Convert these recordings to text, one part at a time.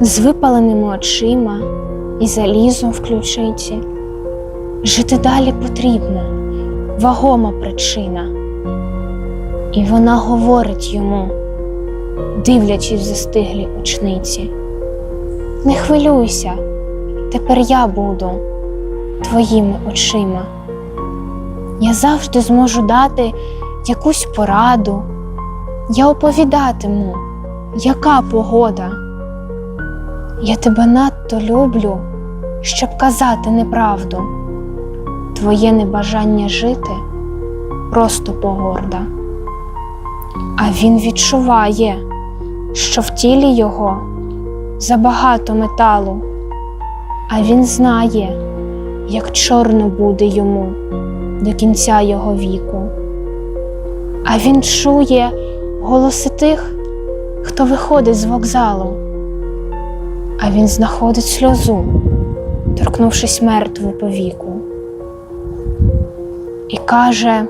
з випаленими очима і залізом в ключиці. Жити далі потрібно, вагома причина. І вона говорить йому, дивлячись в застиглі очниці. Не хвилюйся, тепер я буду твоїми очима. Я завжди зможу дати якусь пораду. Я оповідатиму, яка погода. Я тебе надто люблю, щоб казати неправду. Твоє небажання жити просто погорда. А він відчуває, що в тілі його забагато металу, а він знає, як чорно буде йому до кінця його віку. А він чує голоси тих, хто виходить з вокзалу, а він знаходить сльозу, торкнувшись мертву повіку. І каже: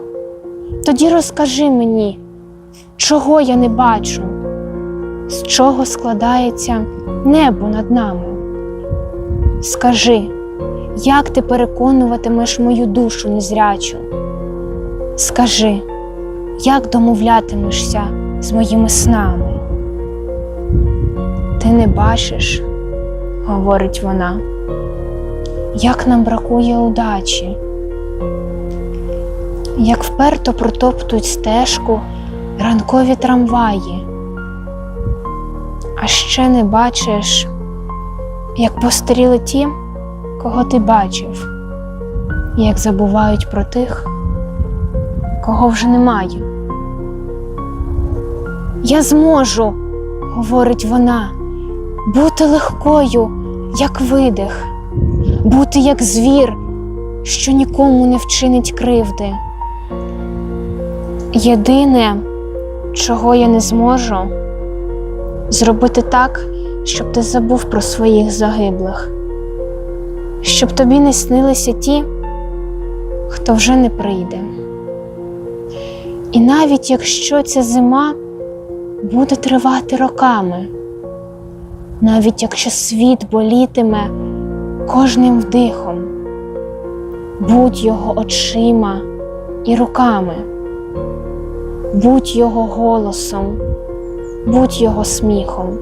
тоді розкажи мені, чого я не бачу, з чого складається небо над нами. Скажи, як ти переконуватимеш мою душу незрячу? Скажи, як домовлятимешся з моїми снами? Ти не бачиш, говорить вона, як нам бракує удачі, як вперто протоптують стежку ранкові трамваї, а ще не бачиш, як постаріли ті, кого ти бачив, як забувають про тих, кого вже немає. Я зможу, говорить вона, бути легкою, як видих, бути як звір, що нікому не вчинить кривди. Єдине, чого я не зможу, зробити так, щоб ти забув про своїх загиблих, щоб тобі не снилися ті, хто вже не прийде. І навіть якщо ця зима буде тривати роками, навіть якщо світ болітиме кожним вдихом, будь його очима і руками, будь його голосом, будь його сміхом.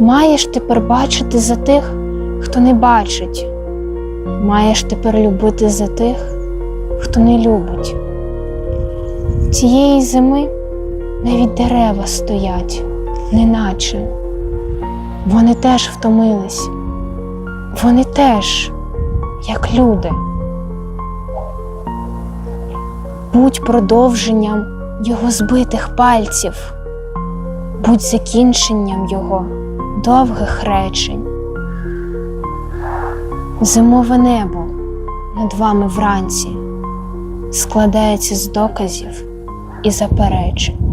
Маєш тепер бачити за тих, хто не бачить, маєш тепер любити за тих, хто не любить. Цієї зими навіть дерева стоять, неначе. Вони теж втомились, вони теж, як люди. Будь продовженням його збитих пальців, будь закінченням його довгих речень. Зимове небо над вами вранці складається з доказів і заперечень.